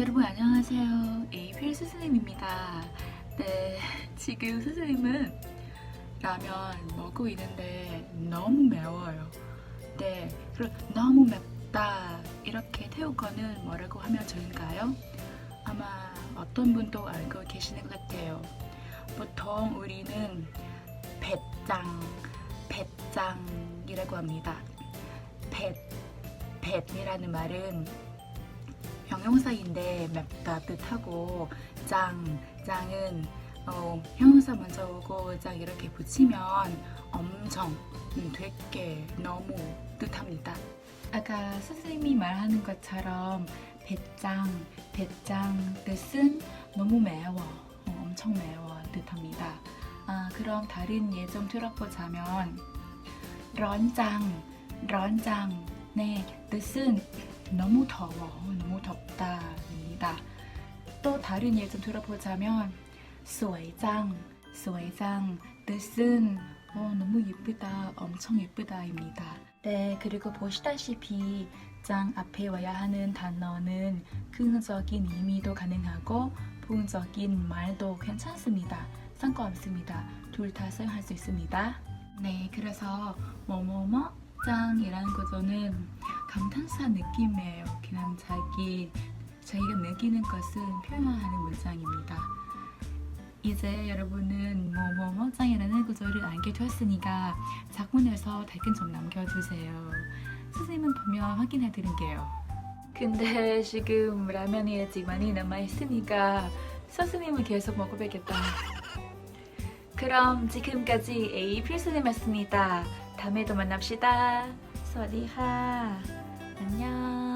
여러분 안녕하세요. 에이필 스승님입니다. 네, 지금 스승님은 라면 먹고 있는데 너무 매워요. 네, 그럼 너무 맵다 이렇게 태울 거는 뭐라고 하면 좋을까요? 아마 어떤 분도 알고 계시는 것 같아요. 보통 우리는 배짱, 배짱이라고 합니다. 배, 배이라는 말은 형용사인데 맵다 뜻하고 짱, 짱은 어, 형용사 먼저 오고 짱 이렇게 붙이면 엄청 음, 되게 너무 뜻합니다. 아까 선생님이 말하는 것처럼 배짱, 배짱 뜻은 너무 매워, 어, 엄청 매워 뜻합니다. 아, 그럼 다른 예좀 들어보자면 런짱, 런짱, 네 뜻은 너무 더워, 너무 덥다입니다. 또 다른 예좀 들어보자면 스웨장, 스웨장 뜻은 어, 너무 예쁘다, 엄청 예쁘다입니다. 네, 그리고 보시다시피 장 앞에 와야 하는 단어는 긍정적인 의미도 가능하고 부정적인 말도 괜찮습니다. 상관없습니다. 둘 다 사용할 수 있습니다. 네, 그래서 뭐뭐뭐 장이라는 구조는 감탄사 느낌이에요. 그냥 자기 자기가 느끼는 것을 표현하는 문장입니다. 이제 여러분은 뭐뭐뭐 짱이라는 구조를 알게 되었으니까 작문에서 댓글 좀 남겨주세요. 선생님은 보면 확인해 드릴게요. 근데 지금 라면이 아직 많이 남아있으니까 선생님은 계속 먹어보겠다. 그럼 지금까지 A 필수님이었습니다. 다음에도 만납시다. สวัสดีค่ะอันยอง